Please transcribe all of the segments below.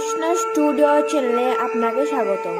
Krishna studio চ্যানেলে আপনাকে স্বাগতম।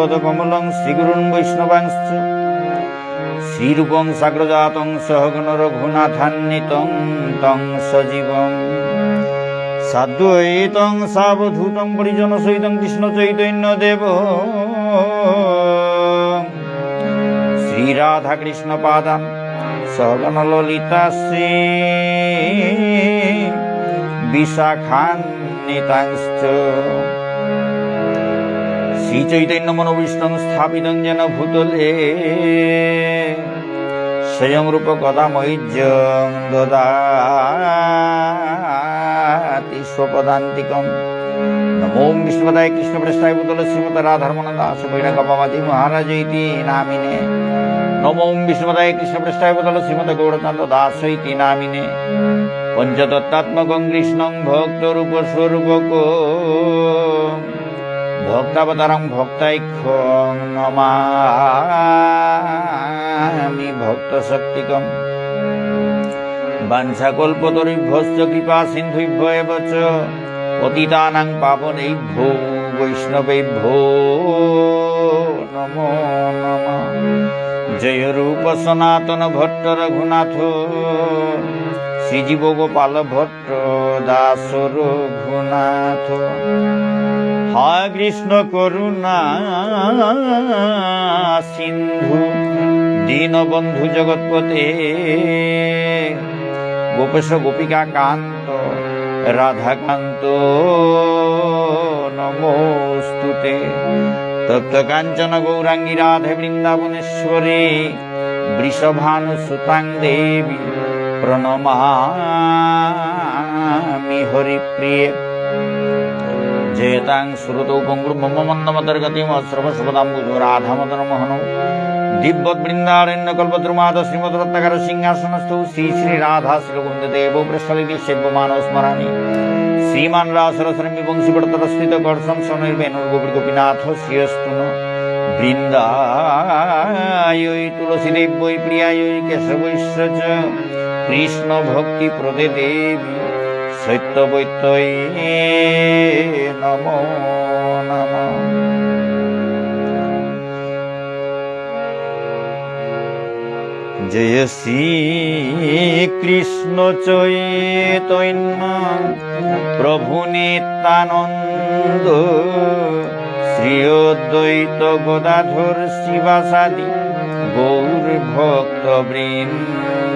পদকমলং শ্রীগুরুন বৈষ্ণবাংশ শ্রীরূপং সাগ্রজাতং সহগণ রঘুনাথান্বিতং তং সজীবং। সাদ্বৈতং সাবধূতং পরিজন সহিতং কৃষ্ণ চৈতন্য দেব। শ্রীরাধা কৃষ্ণ পাদান সহগণ ললিতা শ্রী বিশাখান্বিতাংশ্চ। শ্রীচৈতন্য মনোবিষ্ণং স্থাপিতং যেন ভূতলে স্বয়ং রূপ কদামৈজ্যং দদাতি স্বপদান্তিকম নমো বিষ্ণুপদায় কৃষ্ণপ্রেষ্ঠায় ভূতলে শ্রীমত রাধারমণ দাস বৈরাগবাদি মহারাজ ইতি নামিনে নমো বিষ্ণুপদায় কৃষ্ণপ্রেষ্ঠায় ভূতলে শ্রীমত গৌরচন্দ্র দাস ইতি নামিনে কৃষ্ণং ভক্তাবতারং ভক্তাইক্ষং নমামি ভক্ত শক্তিকম বাঞ্ছাকল্পতরিভ্যশ্চ কৃপা সিন্ধুভ্য এব চ পতিতানাং পাবনেভ্যো বৈষ্ণবেভ্যো নমো নমঃ। জয় রূপ সনাতন ভট্ট রঘুনাথ। শ্রীজীব গোপাল ভট্ট দাস রঘুনাথ। হায় কৃষ্ণ করুণা সিন্ধু, দীনবন্ধু জগৎপতে। গোপেশ গোপিকা কান্ত, রাধাকান্ত, নমস্তুতে। তপ্ত কাঞ্চন গৌরাঙ্গী রাধে বৃন্দাবনেশ্বরী, বৃষভানু সুতাং দেবী প্রণমামি হরিপ্রিয়ে। রত্নাকর সিংহাসনস্থ শ্রী শ্রী রাধা শ্রী গোবিন্দ দেব পৃষ্ঠলিতি সেব্যমান স্মরামি শ্রীমান রাসরসরমি বংশীপটতরস্থিত কর্ষণ স্বনির্বেণুর গোপী গোপীনাথ শ্রীয়স্তুন। বৃন্দায় তুলসীদেব বৈ প্রিয়ায় কেশবৈশ্য কৃষ্ণ ভক্তি প্রদে দেবী। সত্যবৈত্যই নম নম। জয় শ্রী কৃষ্ণ চৈতন্য প্রভু নিত্যানন্দ শ্রী অদ্বৈত গদাধর শিবাসাদি গৌর ভক্ত বৃন্দ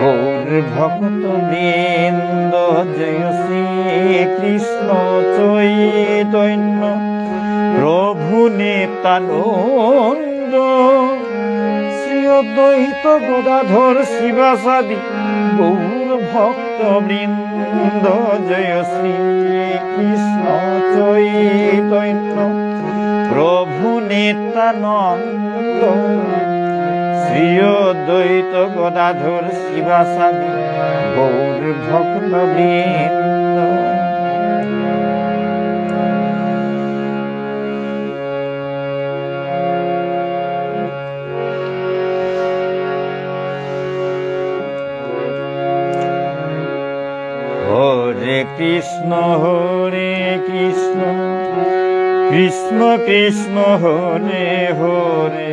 গৌর ভক্ত বৃন্দ, জয় শ্রী কৃষ্ণ চৈতন্য। প্রভু নিত্যানন্দ, শ্রী অদ্বৈত গদাধর শিবাসাদি, গৌর ভক্ত বৃন্দ, জয় শ্রী কৃষ্ণ চৈতন্য। প্রভু নিত্যানন্দ শ্রী দ্বৈত গদাধর শিবাসাদি গৌর ভক্ত কৃষ্ণ হরে কৃষ্ণ কৃষ্ণ কৃষ্ণ হরে হরে।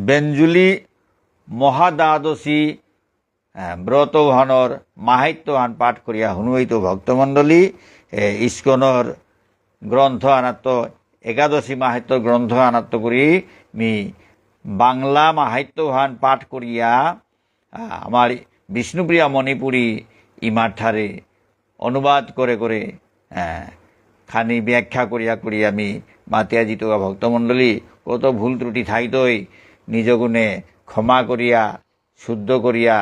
বেঞ্জুলি মহাদ্বাদশী আহ, ব্রতভানৰ পাঠ করিয়া শুনুৱাইতো ভক্তমণ্ডলী ইস্কনৰ গ্রন্থ আনাত্ম একাদশী মাহাত্য গ্রন্থ আনাত্ম করি মি বাংলা মাহাত্যান পাঠ করিয়া আমার বিষ্ণুপ্রিয়া মণিপুরী ইমাঠারে অনুবাদ করে করে খানি ব্যাখ্যা করিয়া করি আমি মাতিয়া জিতোয়া ভক্তমণ্ডলী কত ভুল ত্রুটি থাইতই নিজ গুণে ক্ষমা করিয়া, শুদ্ধ করিয়া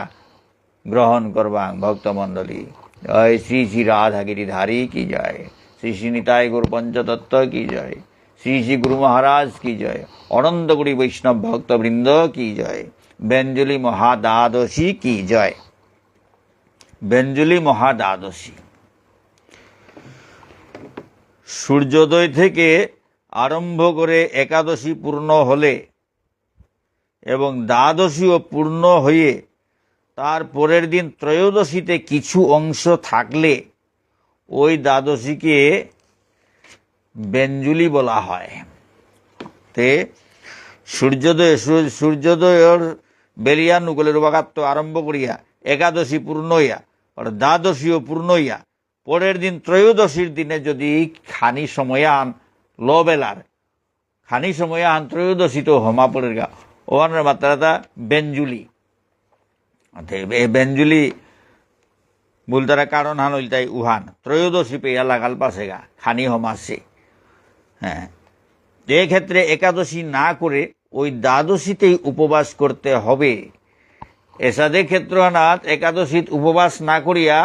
গ্রহণ করবা, ভক্তমণ্ডলী। জয় শ্রী শ্রী রাধাগিরি ধারী কি জয়? শ্রী শ্রী নিতাই গুরু পঞ্চতত্ত্ব কি জয়? শ্রী শ্রী গুরু মহারাজ কি জয়? অনন্তগুড়ি বৈষ্ণব ভক্তবৃন্দ কি জয়? বেঞ্জলি মহাদ্বাদশী কি জয়? বেঞ্জলি মহাদ্বাদশী। সূর্যোদয় থেকে আরম্ভ করে একাদশী পূর্ণ হলে এবং দ্বাদশীও পূর্ণ হয়ে তার পরের দিন ত্রয়োদশীতে কিছু অংশ থাকলে ওই দ্বাদশীকে বেঞ্জুলি বলা হয়। তে সূর্যোদয়, সূর্য- সূর্যোদয়ের বেরিয়া নুগলের বাগাত্ম আরম্ভ করিয়া একাদশী পূর্ণ হইয়া দ্বাদশীও পূর্ণ হইয়া, পরের দিন ত্রয়োদশীর দিনে যদি খানি সময়ান ল বেলার খানি সময়ান ত্রয়োদশী তো হমা পড়ের গা ওয়ানের মাত্রাটা বেঞ্জুলি বেঞ্জুলি বলতারা কারণ হান তাই উহান। ত্রয়োদশী পেয়া লাগাল পাশে গা খানি হমাসে। হ্যাঁ। ক্ষেত্রে একাদশী না করে ওই দ্বাদশীতেই উপবাস করতে হবে। এসাদে ক্ষেত্রনাথ একাদশীত উপবাস না করিয়া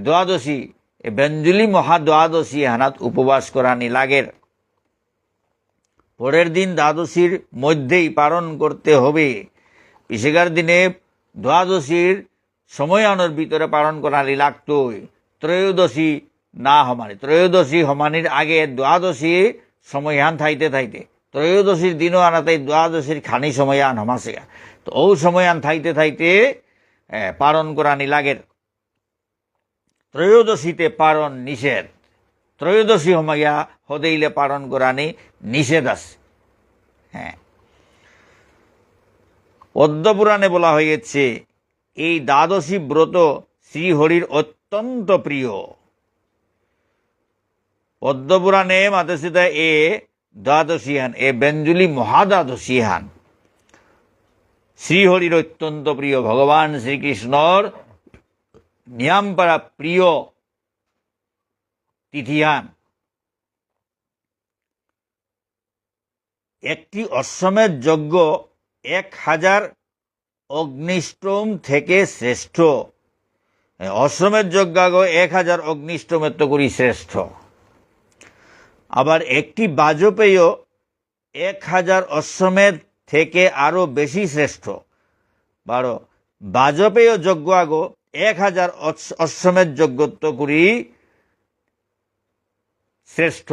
দ্বাদশী বেঞ্জুলি মহা দ্বাদশী হানাত উপবাস করানি লাগের। পরের দিন দ্বাদশীর মধ্যেই পালন করতে হবে। পিসেকার দিনে দ্বাদশীর সময়ানোর ভিতরে পালন করানি লাগতোই। ত্রয়োদশী না হমানি। ত্রয়োদশী হমানির আগে দ্বাদশী সময়হান থাইতে থাইতে। ত্রয়োদশীর দিনও আনাতাই দ্বাদশীর খানি সময়হান হমাসে। তো ও সময়হান থাইতে থাইতে পালন করানি লাগের। ত্রয়োদশীতে পালন নিষেধ। ত্রয়োদশী হমাইয়া হদেইলে পালন করানি নিষেধ আছে। হ্যাঁ পদ্মপুরাণে বলা হয়েছে এই দ্বাদশী ব্রত শ্রীহরির অত্যন্ত প্রিয় পদ্মপুরাণে মাতসিতা এ দ্বাদশী হান, এ বেঞ্জুলি মহাদ্বাদশী হান। শ্রীহরির অত্যন্ত প্রিয় ভগবান শ্রীকৃষ্ণর নিয়ামপাড়া প্রিয় তিথিয়ান। একটি অশ্বমেধ যজ্ঞ এক হাজার অগ্নিষ্টম থেকে শ্রেষ্ঠ। অশ্বমেধ যজ্ঞাগ এক হাজার অগ্নিষ্টমের তো করি শ্রেষ্ঠ। আবার একটি বাজপেয় এক হাজার অশ্বমেধ থেকে আরও বেশি শ্রেষ্ঠ। বারো, বাজপেয় যজ্ঞ আগো এক হাজার অশ্বমেধ যজ্ঞত্ব করি শ্রেষ্ঠ।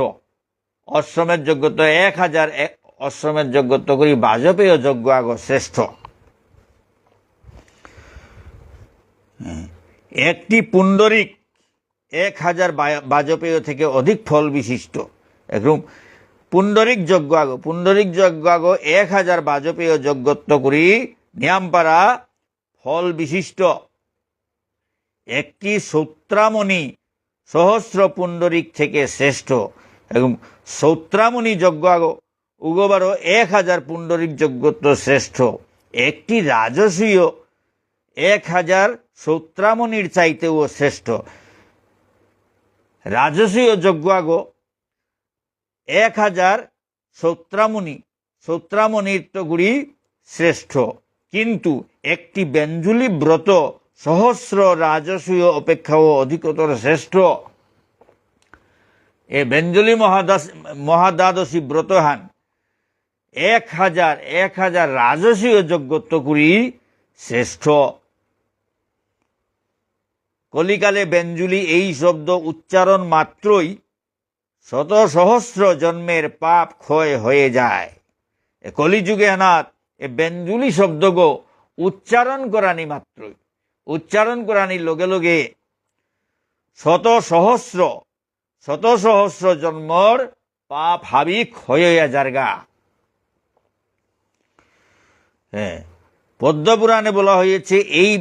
অশ্বমেধ যজ্ঞত্ব এক হাজার অশ্বমেধ যজ্ঞত্ব করি বাজপেয় যজ্ঞ আগ শ্রেষ্ঠ। একটি পুণ্ডরিক এক হাজার বাজপেয় থেকে অধিক ফল বিশিষ্ট। একদম পুণ্ডরিক যজ্ঞ আগ, পুণ্ডরিক যজ্ঞ আগ এক হাজার বাজপেয় যজ্ঞত্ব করি নিয়ামপাড়া ফল বিশিষ্ট। একটি সৌত্রামণি সহস্র পুণ্ডরিক থেকে শ্রেষ্ঠ। এবং সৌত্রামণি যজ্ঞ উগবারও এক হাজার পুণ্ডরিক যজ্ঞত্ব শ্রেষ্ঠ। একটি রাজসীয় এক হাজার সৌত্রামণির চাইতেও শ্রেষ্ঠ। রাজসীয় যজ্ঞ আগ, এক হাজার সৌত্রামণি সৌত্রামণির তো গুড়ি শ্রেষ্ঠ। কিন্তু একটি ব্যঞ্জুলি ব্রত সহস্র রাজসীয় অপেক্ষাও অধিকতর শ্রেষ্ঠ। এ ব্যঞ্জলি মহাদাস, মহাদ্বাদশী ব্রতহান এক হাজার এক হাজার রাজসীয় যজ্ঞত্ব করি শ্রেষ্ঠ। কলিকালে বেঞ্জুলি এই শব্দ উচ্চারণ মাত্রই শত সহস্র জন্মের পাপ ক্ষয় হয়ে যায়। কলিযুগে অনাথ এ বেঞ্জুলি শব্দগো উচ্চারণ করানি মাত্রই। উচ্চারণ করানির লগে লগে শত সহস্র শত সহস্র জন্মর পাপ হাবি ক্ষয় হইয়া যারগা হ্যাঁ পদ্মপুরাণে বলা হয়েছে, এই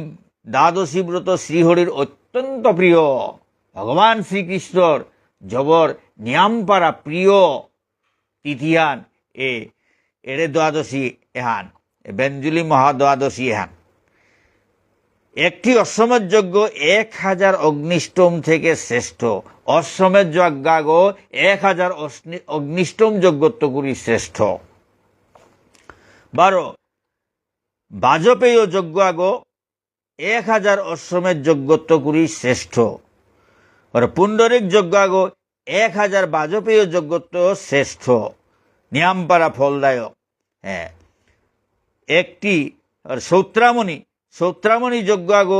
দ্বাদশী ব্রত শ্রীহরির অত্যন্ত প্রিয়। ভগবান শ্রীকৃষ্ণর জবর নিয়ামপাড়া প্রিয় তিথিয়ান এ, এড়ে দ্বাদশী এহান বেঞ্জুলি মহাদ্বাদশী এহান। একটি অশ্বমের যজ্ঞ এক হাজার অগ্নিষ্টম থেকে শ্রেষ্ঠ। অশ্বমের যজ্ঞাগ এক হাজার অগ্নিষ্টম যজ্ঞত্বগুলি শ্রেষ্ঠ। বারো, বাজপেয় যজ্ঞ আগ এক হাজার অশ্বমেধ যজ্ঞত্বগুলি শ্রেষ্ঠ। পুণ্ডরিক যজ্ঞ আগ এক হাজার বাজপেয় যজ্ঞত্ব শ্রেষ্ঠ। নিয়ামপাড়া ফলদায়ক। হ্যাঁ একটি সৌত্রামণি সৌত্রামণি যজ্ঞ আগ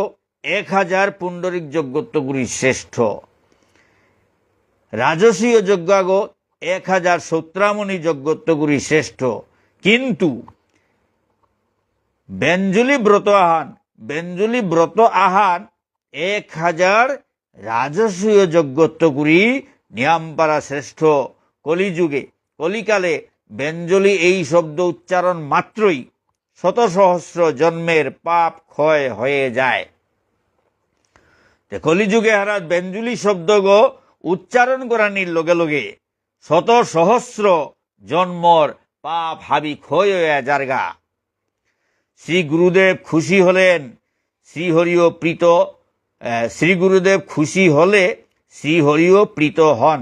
এক হাজার পুণ্ডরিক যজ্ঞত্বগুলি শ্রেষ্ঠ। রাজসীয় যজ্ঞ আগ এক হাজার সৌত্রামণি যজ্ঞত্বগুলি শ্রেষ্ঠ। কিন্তু বেঞ্জুলি ব্রত আহান, বেঞ্জুলি ব্রত আহান এক হাজার রাজসীয় যজ্ঞত্বগুলি নিয়ামপাড়া শ্রেষ্ঠ। কলিযুগে, কলিকালে বেঞ্জলি এই শব্দ উচ্চারণ মাত্রই শত সহস্র জন্মের পাপ ক্ষয় হয়ে যায়। কলিযুগে হারাত বেঞ্জুলি শব্দ গো উচ্চারণ করানির লগে লগে শত সহস্র জন্মর পাপ হাবি ক্ষয় হয়ে যারগা শ্রী গুরুদেব খুশি হলেন শ্রীহরিও প্রীত শ্রী গুরুদেব খুশি হলে শ্রীহরিও প্রীত হন।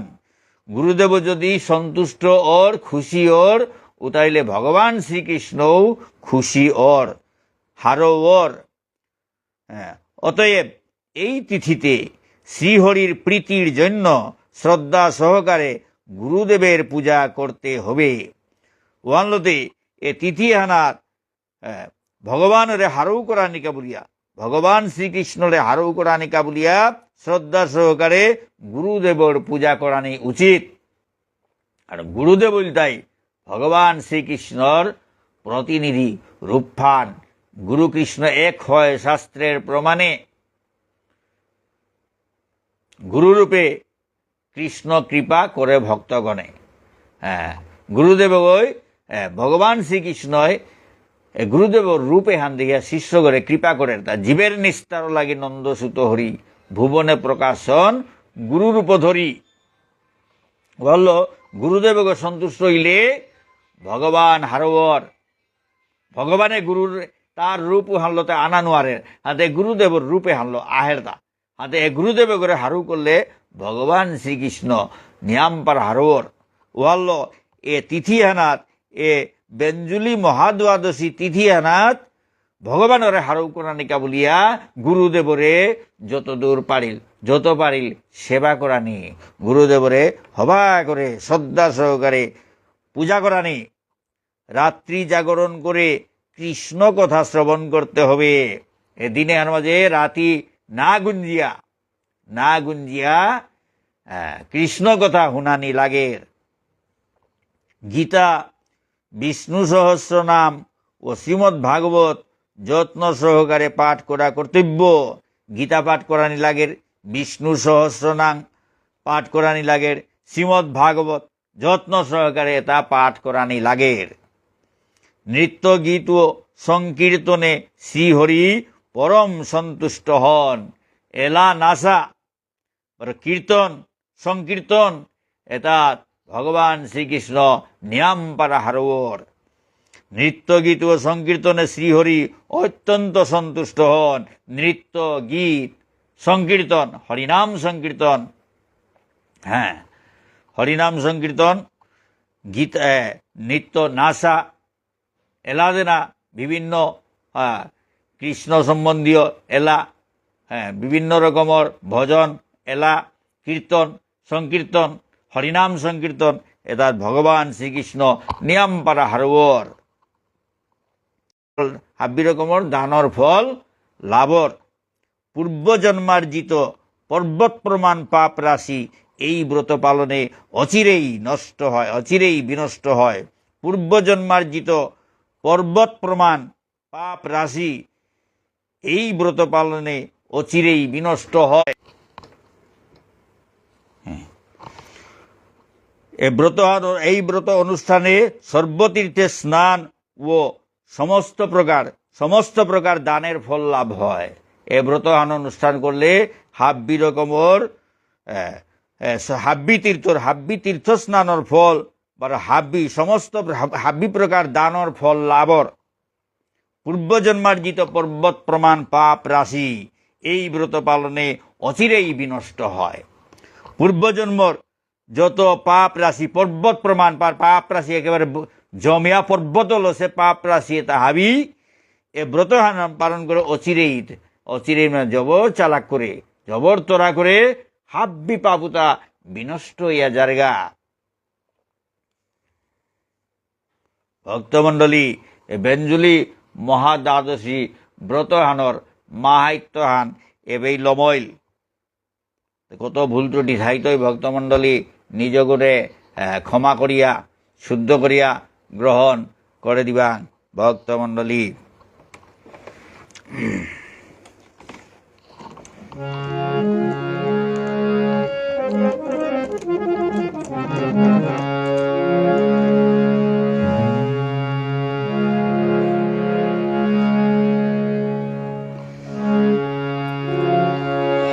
গুরুদেব যদি সন্তুষ্ট ওর, খুশি ওর উতাইলে ভগবান শ্রীকৃষ্ণও খুশি ওর হারো ওর। হ্যাঁ, অতএব এই তিথিতে শ্রীহরির প্রীতির জন্য শ্রদ্ধা সহকারে গুরুদেবের পূজা করতে হবে। ওয়ানলতে এ তিথি হানার হ্যাঁ, ভগবানরে হারৌ করানিকা বলিয়া ভগবান শ্রীকৃষ্ণরে হারৌ করানিকা বলিয়া শ্রদ্ধা সহকারে গুরুদেবর পূজা করানি উচিত। আর গুরুদেব তাই ভগবান শ্রীকৃষ্ণর প্রতিনিধি রূপফান। গুরুকৃষ্ণ এক হয় শাস্ত্রের প্রমাণে। গুরুরূপে কৃষ্ণ কৃপা করে ভক্তগণে। হ্যাঁ গুরুদেব ওই হ্যাঁ, ভগবান শ্রীকৃষ্ণয় এ গুরুদেবর রূপে হান দেখিয়া শিষ্য করে কৃপা করে। তা জীবের নিস্তার লাগি নন্দসুত হরি ভুবনে প্রকাশন গুরুরূপ ধরি। বলল গুরুদেবকে সন্তুষ্ট হইলে ভগবান হারবর ভগবানে গুরুর তার রূপ হানলো আনা নোয়ারে হাতে গুরুদেবর রূপে হানলো আহের তা হাতে এ গুরুদেবে করে হারু করলে ভগবান শ্রীকৃষ্ণ নিয়ামপার হারবর ওয়াল্ল এ তিথি হানাত, এ বেঞ্জুলি মহাদ্বাদশী তিথি হানাত ভগবানরে হারৌ করানিকা বলিয়া গুরুদেবরে যত দূর পারিল যত পারিল সেবা করানি গুরুদেবরে হবা করে শ্রদ্ধা সহকারে পূজা করানি। রাত্রি জাগরণ করে কৃষ্ণ কথা শ্রবণ করতে হবে। দিনের মাঝে রাতি না গুঞ্জিয়া না গুঞ্জিয়া কৃষ্ণ কথা শুনানি লাগে। গীতা, বিষ্ণু সহস্র নাম ও শ্রীমদ্ ভাগবত যত্ন সহকারে পাঠ করা কর্তব্য। গীতা পাঠ করানি লাগের বিষ্ণু সহস্র নাম পাঠ করানি লাগের শ্রীমদ্ ভাগবত যত্ন সহকারে তা পাঠ করানি লাগের। নৃত্য গীত ও সংকীর্তনে শ্রীহরি পরম সন্তুষ্ট হন। এলা নাসা কীর্তন, সংকীর্তন এতাত ভগবান শ্রীকৃষ্ণ নিয়াম পারা হারোর নৃত্য গীত ও সংকীর্তনে শ্রীহরি অত্যন্ত সন্তুষ্ট হন। নৃত্য গীত সংকীর্তন, হরিনাম সংকীর্তন হ্যাঁ। হরিনাম সংকীর্তন, গীত নৃত্য নাসা এলাদেনা, বিভিন্ন কৃষ্ণ সম্বন্ধীয় এলা বিভিন্ন রকমের ভজন, এলা, কীর্তন, সংকীর্তন, হরিনাম সংকীর্তন এতাত ভগবান শ্রীকৃষ্ণ নিয়ম পারা হারবর হাব্বি রকমের দানর ফল, লাভর। পূর্বজন্মার্জিত পর্বত প্রমাণ পাপ রাশি এই ব্রত পালনে অচিরেই নষ্ট হয়, অচিরেই বিনষ্ট হয়। পূর্বজন্মার্জিত পর্বত প্রমাণ, পাপ রাশি, এই ব্রত পালনে অচিরেই বিনষ্ট হয়। হ্যাঁ। এ ব্রত এই ব্রত অনুষ্ঠানে সর্বতীর্থে স্নান ও সমস্ত প্রকার সমস্ত প্রকার দানের ফল লাভ হয়। এ ব্রতহান অনুষ্ঠান করলে হাব্বি রকমর হাব্বি তীর্থর হাব্বি তীর্থ স্নানর ফল বা হাব্বি, সমস্ত হাব্বি প্রকার দানর ফল লাভর। পূর্বজন্মার্জিত পর্বত প্রমাণ পাপ রাশি, এই ব্রত পালনে অচিরেই বিনষ্ট হয়। পূর্বজন্মর যত পাপ রাশি, পর্বত প্রমাণ পার, পাপ রাশি একেবারে জমিয়া পর্বত হলো সে পাপ রাশি তা হাবি এ ব্রত পালন করে অচিরেই অচিরেই মানে জবর চালাক করে, জবর তোরা করে হাব্বি পাপুতা বিনষ্ট হইয়া জারগা ভক্তমণ্ডলী বেঞ্জুলি মহাদ্বাদশী ব্রতহানর মাহাত্যহান এবেই লমইল। কত ভুল ত্রুটি থাইতই ভক্তমণ্ডলী নিজ করে ক্ষমা করিয়া, শুদ্ধ করিয়া গ্রহণ করে দিবা ভক্তমণ্ডলী।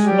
কৃষ্ণ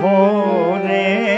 হরে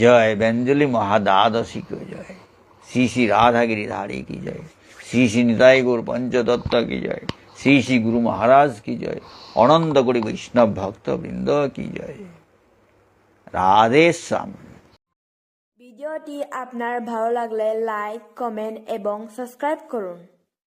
জয় ব্যঞ্জলি মহাদাদশী কি জয় শ্রী শ্রী রাধাগিরি ধারে কি জয় শ্রী শ্রী নিতাই গৌর পঞ্চদত্ত কি জয় শ্রী শ্রী গুরু মহারাজ কি জয় অনন্ত করি বৈষ্ণব ভক্ত বৃন্দ কি জয় রাধে শ্যাম ভিডিওটি আপনার ভালো লাগলে লাইক কমেন্ট এবং সাবস্ক্রাইব করুন